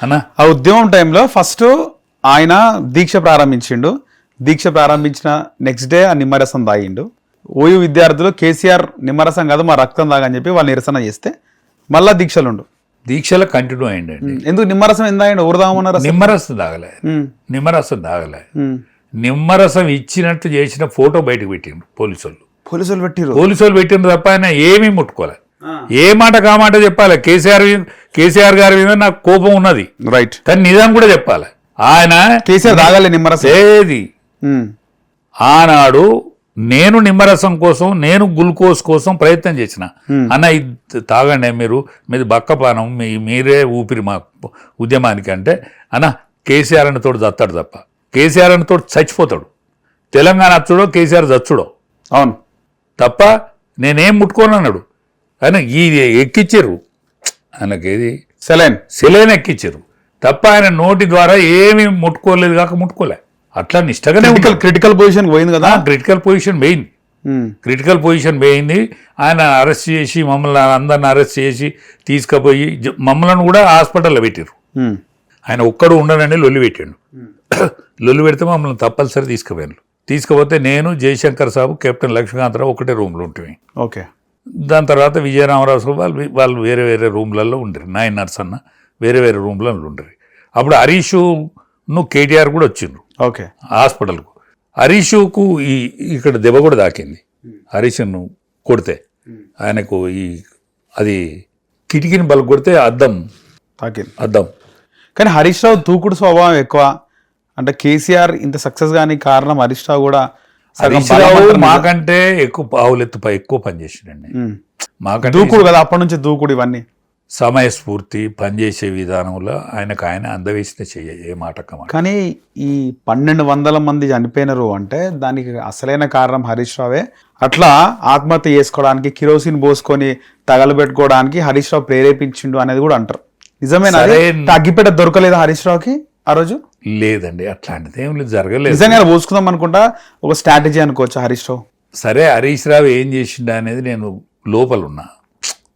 అన్న? ఆ ఉద్యమం టైంలో ఫస్ట్ ఆయన దీక్ష ప్రారంభించిండు. దీక్ష ప్రారంభించిన నెక్స్ట్ డే ఆ నిమ్మరసం తాగిండు. ఓయూ విద్యార్థులు కేసీఆర్ నిమ్మరసం కాదు మా రక్తం తాగని చెప్పి వాళ్ళు నిరసన చేస్తే మళ్ళా దీక్షలుండు. దీక్షలో కంటిన్యూ అయ్యండి ఎందుకు నిమ్మరసం ఎంత అయ్యండు ఊరు తాగమన్నారు అసలు? నిమ్మరసం తాగలే. నిమ్మరసం తాగలే. నిమ్మరసం ఇచ్చినట్టు చేసిన ఫోటో బయటకు పెట్టిండు పోలీసు వాళ్ళు పోలీసులు పెట్టిరు పోలీసు వాళ్ళు పెట్టిన తప్ప ఆయన ఏమీ ముట్టుకోలే. ఏ మాట కామాట చెప్పాలి? కేసీఆర్ కేసీఆర్ గారి మీద నాకు కోపం ఉన్నది. రైట్ కానీ నిజం కూడా చెప్పాలి. ఆయన కేసీఆర్ తాగాలి నిమ్మరసం. ఏది? ఆనాడు నేను నిమ్మరసం కోసం నేను గ్లూకోజ్ కోసం ప్రయత్నం చేసిన. అన్న ఇది తాగండి మీరు. మీది బక్కపానం మీ మీరే ఊపిరి మా ఉద్యమానికి అంటే అన్న కేసీఆర్ అని తోడు చస్తాడు తప్ప. కేసీఆర్ అని తోడు చచ్చిపోతాడు. తెలంగాణ అచ్చుడో కేసీఆర్ చచ్చుడో. అవును. తప్ప నేనేం ముట్టుకోను అన్నాడు. ఆయన ఈ ఎక్కిచ్చారు ఆయనకేది? సెలైన్. సెలైన్ ఎక్కిచ్చారు తప్ప ఆయన నోటి ద్వారా ఏమీ ముట్టుకోలేదు కాక ముట్టుకోలే. అట్లా నిష్టగానే క్రిటికల్ క్రిటికల్ పొజిషన్ పోయింది కదా? క్రిటికల్ పొజిషన్ పోయింది. క్రిటికల్ పొజిషన్ పోయింది. ఆయన అరెస్ట్ చేసి మమ్మల్ని అందరిని అరెస్ట్ చేసి తీసుకుపోయి మమ్మల్ని కూడా హాస్పిటల్లో పెట్టారు ఉమ్, ఆయన ఒక్కడు ఉండనని లొల్లి పెట్టాడు. లొల్లి పెడితే మమ్మల్ని తప్పనిసరి తీసుకుపోయాను తీసుకుపోతే నేను జయశంకర్ సాబు కెప్టెన్ లక్ష్మీకాంతరావు ఒకటే రూమ్లో ఉంటుంది ఓకే దాని తర్వాత విజయరామరావు సాబు వాళ్ళు వాళ్ళు వేరే వేరే రూమ్లలో ఉండరు. నాయన్ నర్స్ అన్న వేరే వేరే రూమ్లలో ఉండరు. అప్పుడు హరీషును కేటీఆర్ కూడా వచ్చిండ్రు. ఓకే. హాస్పిటల్కు. హరీషుకు ఈ ఇక్కడ దెబ్బ కూడా తాకింది. హరీష్ను కొడితే. ఆయనకు ఈ అది కిటికీని బల కొడితే అద్దం. తాకింది. అద్దం. కానీ హరీష్ రావు దూకుడు స్వభావం ఎక్కువ. అంటే కేసీఆర్ ఇంత సక్సెస్ గాని కారణం హరీష్ రావు కూడా సగం హరీష్ బలం రావు అంటారు. మాకంటే ఎక్కువ పావులెత్తు పై ఎక్కువ పనిచేసిండండి. మాకంటే దూకుడు కదా అప్పటి నుంచి దూకుడు ఇవన్నీ. సమయస్ఫూర్తి పనిచేసే విధానంలో ఆయనకు ఆయన అందవేసిన చెయ్య ఏ మాట కానీ ఈ పన్నెండు వందల మంది చనిపోయినారు అంటే దానికి అసలైన కారణం హరీష్ రావే. అట్లా ఆత్మహత్య చేసుకోవడానికి కిరోసిన్ పోసుకొని తగలబెట్టుకోవడానికి హరీష్ రావు ప్రేరేపించిండు అనేది కూడా అంటారు. నిజమేనా. అగ్గిపెట్ట దొరకలేదు హరీష్ రావుకి? ఆ రోజు? లేదండి అట్లాంటిది ఏం లేదు జరగలేదు. నిజంగా పోసుకుందాం అనుకుంటా ఒక స్ట్రాటజీ అనుకోవచ్చు హరీష్ రావు? సరే హరీష్ రావు ఏం చేసిండా అనేది నేను లోపల ఉన్నా.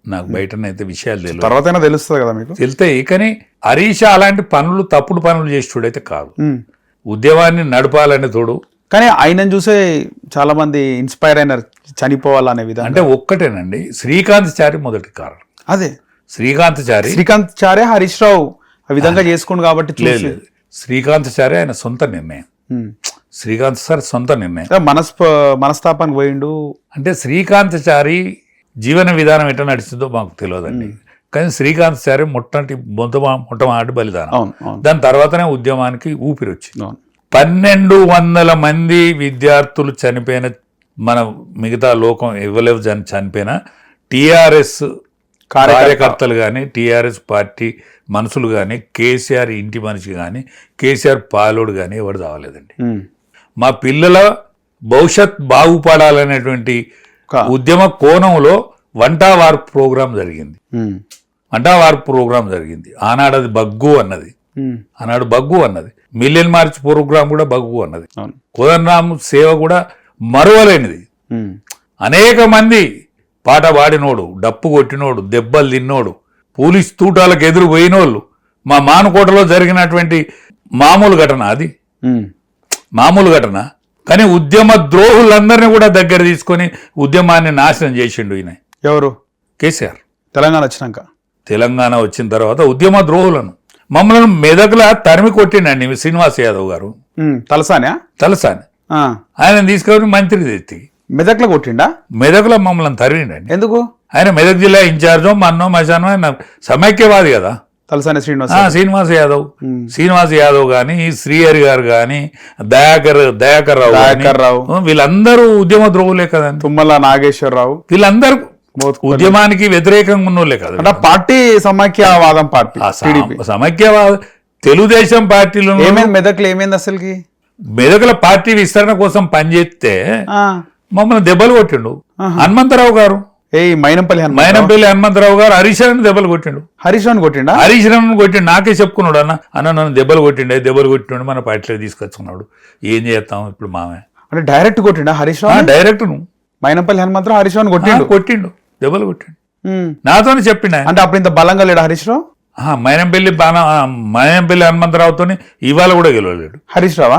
నాకు బయటనైతే విషయాలు తెలియదు తర్వాతైనా తెలుస్తుంది కదా మీకు? తెలుతాయి కానీ హరీష్ అలాంటి పనులు తప్పుడు పనులు చేసేటోడైతే కాదు. ఉమ్. ఉద్యమాన్ని నడపాలనే తోడు. కానీ ఆయనను చూసే చాలా మంది ఇన్స్పైర్ అయినారు చనిపోవాలనే విధంగా. అంటే ఒక్కటేనండి శ్రీకాంత్ చారి మొదటి కారణం. అదే. శ్రీకాంత్ చారి శ్రీకాంత్ చారే హరీష్ రావు ఆ విధంగా చేసుకుండు కాబట్టి లేదు శ్రీకాంత్ చారి ఆయన సొంత నిర్ణయం. శ్రీకాంత్ సార్ సొంత నిర్ణయం. మనస్ మనస్తాపానికి పోయిండు. అంటే శ్రీకాంత్ చారి జీవన విధానం ఎట్లా నడిచిందో మాకు తెలియదండి. కానీ శ్రీకాంత్ చారి మొట్టటి మొట్ట మొట్టమొదటి బలిదానం. దాని తర్వాతనే ఉద్యమానికి ఊపిరి వచ్చింది పన్నెండు వందల మంది విద్యార్థులు చనిపోయిన మన మిగతా లోకం ఇవ్వలేవు చనిపోయిన టిఆర్ఎస్. కార్యకర్తలు కానీ టిఆర్ఎస్ పార్టీ మనుషులు కానీ కేసీఆర్ ఇంటి మనిషి కానీ కేసీఆర్ పాలోడు కానీ ఎవరు చావలేదండి ఉమ్. మా పిల్లల భవిష్యత్ బాగుపడాలనేటువంటి ఉద్యమ కోణంలో వంటా వార్ ప్రోగ్రాం జరిగింది. వంటా వార్ ప్రోగ్రాం జరిగింది ఆనాడు అది బగ్గు అన్నది. ఆనాడు బగ్గు అన్నది మిలియన్ మార్చ్ ప్రోగ్రాం కూడా బగ్గు అన్నది కోదండరామ్ సేవ కూడా మరువలేనిది. అనేక మంది పాట పాడినోడు డప్పు కొట్టినోడు దెబ్బలు తిన్నోడు పోలీస్ తూటాలకు ఎదురు పోయినోళ్ళు మా మానుకోటలో జరిగినటువంటి మామూలు ఘటన అది. మామూలు ఘటన. కానీ ఉద్యమ ద్రోహులందరినీ కూడా దగ్గర తీసుకొని ఉద్యమాన్ని నాశనం చేసిండు ఈయన. ఎవరు? కేసీఆర్. తెలంగాణ వచ్చినాక. తెలంగాణ వచ్చిన తర్వాత ఉద్యమ ద్రోహులను. మమ్మల్ని మెదకుల తరిమి కొట్టిండండి శ్రీనివాస్ యాదవ్ గారు. తలసానా? తలసాని. ఆయన తీసుకొని మంత్రి తెత్తి మెదక్లో కొట్టిండా? మెదకులో మమ్మల్ని తరిమిండండి. ఎందుకు? ఆయన మెదక్ జిల్లా ఇన్ఛార్జో మన్నో మశానో ఆయన సమైక్యవాది కదా. తలసాని శ్రీనివాస్ శ్రీనివాస్ యాదవ్. శ్రీనివాస్ యాదవ్ గాని శ్రీహరి గారు గాని దయాకర్ దయాకర్ రావు దయాకర్ రావు. వీళ్ళందరూ ఉద్యమ ద్రోహులే కదండి తుమ్మల నాగేశ్వరరావు. వీళ్ళందరూ ఉద్యమానికి వ్యతిరేకంగా ఉన్నోళ్ళే కదా. అంటే పార్టీ సమాఖ్యవాదం పార్టీ సమైక్యవాద తెలుగుదేశం పార్టీలో ఏమైంది మెదక్లో ఏమైంది అసలుకి? మెదకుల పార్టీ విస్తరణ కోసం పనిచేస్తే. మమ్మల్ని దెబ్బలు కొట్టిండు. హనుమంతరావు గారు. ఏ మైనంపల్లి మైనంపల్లి హనుమంతరావు గారు హరీశ్వరన్ దెబ్బలు కొట్టిండు. హరీష్ రావుని కొట్టిండా? హరీశ్వరన్ కొట్టిండు. నాకే చెప్పుకున్నాడు అన్న. అన్న నన్ను దెబ్బలు కొట్టిండే దెబ్బలు కొట్టిండు మన పార్టీలో తీసుకొచ్చుకున్నాడు. ఏం చేస్తాం ఇప్పుడు మామే? అంటే డైరెక్ట్ కొట్టిండా హరీష్ రావు డైరెక్ట్ నువ్వు మైనంపల్లి హనుమంతరావు ఆ, కొట్టిండు? కొట్టిండు. దెబ్బలు కొట్టిండు. నాతోనే చెప్పిండు అంటే అప్పుడు ఇంత బలంగా లేడు హరీష్ రావు ఆ, మైనంపల్లి బాణ మైనంపల్లి హనుమంతరావుతో ఇవాళ కూడా గెలవలేడు. హరీష్ రావా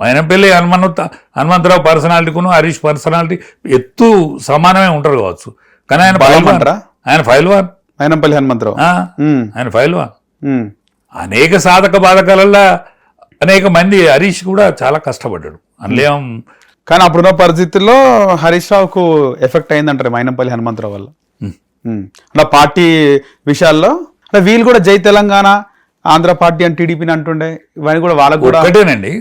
మైనంపల్లి హనుమంత హనుమంతరావు పర్సనాలిటీకును హరీష్ పర్సనాలిటీ ఎత్తు సమానమే ఉంటారు కావచ్చు. కానీ ఆయన? ఆయన ఫైల్ వాన్ మైనంపల్లి హనుమంతరావు ఆయన ఫైల్ వాన్ అనేక సాధక బాధకాలలో అనేక మంది హరీష్ కూడా చాలా కష్టపడ్డాడు. అందులో కానీ అప్పుడున్న పరిస్థితుల్లో హరీష్ రావుకు ఎఫెక్ట్ అయిందంటారు మైనంపల్లి హనుమంతరావు వల్ల. అంటే పార్టీ విషయాల్లో అంటే వీళ్ళు కూడా జై తెలంగాణ ఆంధ్ర పార్టీ అని టీడీపీని అంటుండే ఇవన్నీ కూడా వాళ్ళకు కూడా ఒక్కటేనండి.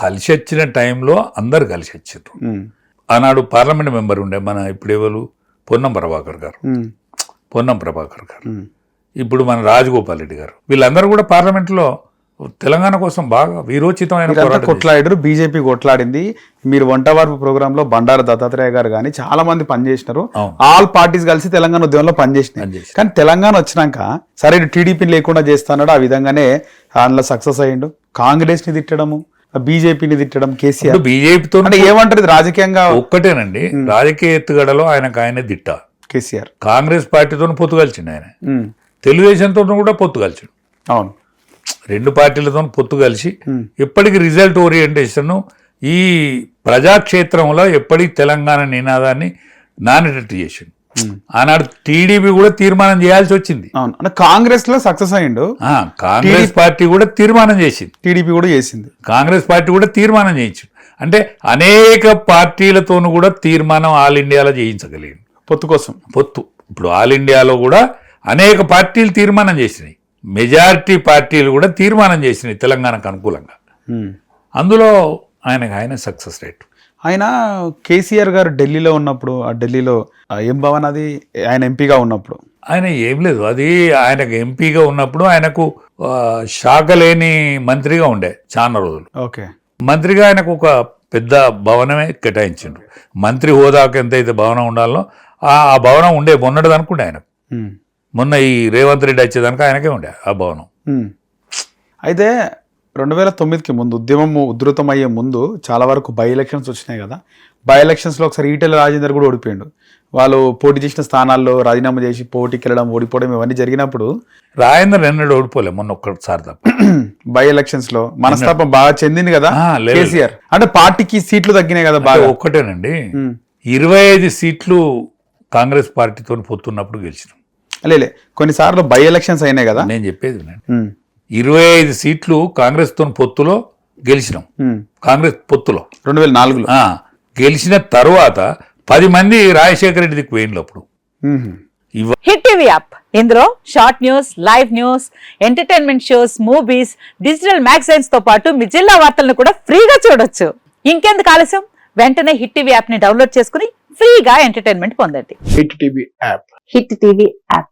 కలిసి వచ్చిన టైంలో అందరు కలిసి వచ్చారు ఆనాడు పార్లమెంట్ మెంబర్ ఉండే మన ఇప్పుడు ఎవరు? పొన్నం ప్రభాకర్ గారు. పొన్నం ప్రభాకర్ గారు. ఇప్పుడు మన రాజగోపాల్ రెడ్డి గారు. వీళ్ళందరూ కూడా పార్లమెంట్లో తెలంగాణ కోసం బాగా వీరోచితమైన. కొట్లాడారు బీజేపీ కొట్లాడింది. మీరు వంట వార్పు ప్రోగ్రామ్లో బండారు దత్తాత్రేయ గారు కానీ చాలా మంది పనిచేసినారు. ఆల్ పార్టీస్ కలిసి తెలంగాణ ఉద్యమంలో పనిచేసినాయి. కానీ తెలంగాణ వచ్చినాక సరే టీడీపీని లేకుండా చేస్తాడు ఆ విధంగానే అందులో సక్సెస్ అయ్యిండు. కాంగ్రెస్ని తిట్టడము బీజేపీని తిట్టడం కేసీఆర్. బీజేపీతో అంటే ఏమంటారు రాజకీయంగా? ఒక్కటేనండి. రాజకీయ ఎత్తుగడలో ఆయనకు ఆయనే దిట్ట. కేసీఆర్. కాంగ్రెస్ పార్టీతో పొత్తు కలిసిండు ఆయన. తెలుగుదేశంతో కూడా పొత్తు కలిసిండు. అవును. రెండు పార్టీలతో పొత్తు కలిసి ఉమ్, ఎప్పటికి రిజల్ట్ ఓరియంటేషన్ ఈ ప్రజాక్షేత్రంలో ఎప్పటికి తెలంగాణ నినాదాన్ని నానేటట్టు చేసిండు. ఆనాడు టీడీపీ కూడా తీర్మానం చేయాల్సి వచ్చింది. అవును. కాంగ్రెస్లో సక్సెస్ అయ్యిండు. కాంగ్రెస్ పార్టీ కూడా తీర్మానం చేసింది. టీడీపీ కూడా చేసింది. కాంగ్రెస్ పార్టీ కూడా తీర్మానం చేయించు అంటే అనేక పార్టీలతోనూ కూడా తీర్మానం ఆల్ ఇండియాలో చేయించగలిగింది పొత్తు కోసం. పొత్తు. ఇప్పుడు ఆల్ ఇండియాలో కూడా అనేక పార్టీలు తీర్మానం చేసినాయి. మెజారిటీ పార్టీలు కూడా తీర్మానం చేసినాయి తెలంగాణకు అనుకూలంగా. అందులో ఆయనకు ఆయన సక్సెస్ రేట్. ఆయన కేసీఆర్ గారు ఢిల్లీలో ఉన్నప్పుడు ఆ ఢిల్లీలో ఏం భవన్ అది? ఆయన ఎంపీగా ఉన్నప్పుడు. ఆయన ఏం లేదు. అది ఆయనకు ఎంపీగా ఉన్నప్పుడు ఆయనకు శాఖ లేని మంత్రిగా ఉండే చాలా రోజులు. ఓకే. మంత్రిగా ఆయనకు ఒక పెద్ద భవనమే కేటాయించిండు మంత్రి హోదాకు ఎంతైతే భవనం ఉండాలో ఆ భవనం ఉండే మొన్నటిది అనుకుండే ఆయన ఉమ్. మొన్న ఈ రేవంత్ రెడ్డి వచ్చేదానికి ఆయనకే ఉండే ఆ భవనం. అయితే రెండు వేల తొమ్మిదికి ముందు ఉద్యమం ఉధృతమయ్యే ముందు చాలా వరకు బై ఎలక్షన్స్ వచ్చినాయి కదా. బై ఎలక్షన్స్లో ఒకసారి ఈటెల రాజేందర్ కూడా ఓడిపోయాడు. వాళ్ళు పోటీ చేసిన స్థానాల్లో రాజీనామా చేసి పోటీకి వెళ్ళడం ఓడిపోవడం ఇవన్నీ జరిగినప్పుడు రాజేంద్ర ఎన్నడూ ఓడిపోలే మొన్న ఒక్కసారి తప్ప. బై ఎలక్షన్స్లో మనస్తాపం బాగా చెందింది కదా. కేసీఆర్. అంటే పార్టీకి సీట్లు తగ్గినాయి కదా బాగా. ఒక్కటేనండి. ఇరవై ఐదు సీట్లు కాంగ్రెస్ పార్టీతో పొత్తున్నప్పుడు గెలిచినాం. లేలే కొన్నిసార్లు బై ఎలక్షన్స్ అయినాయి కదా. నేను చెప్పేది. ఇరవై ఐదు సీట్లు కాంగ్రెస్తో పొత్తులో గెలిచినాం. కాంగ్రెస్ పొత్తులో. రెండు వేల నాలుగులో. గెలిచిన తరువాత పది మంది రాజశేఖర రెడ్డి పోయినప్పుడు అప్పుడు. Hit TV app. ఇందులో short news live news entertainment shows movies digital మ్యాగజైన్స్తో పాటు మీ జిల్లా వార్తలను కూడా ఫ్రీగా చూడొచ్చు. ఇంకెందుకు ఆలస్యం? వెంటనే హిట్ టీవీ యాప్ని డౌన్లోడ్ చేసుకుని ఫ్రీగా ఎంటర్టైన్మెంట్ పొందండి. Hit TV app. Hit TV app.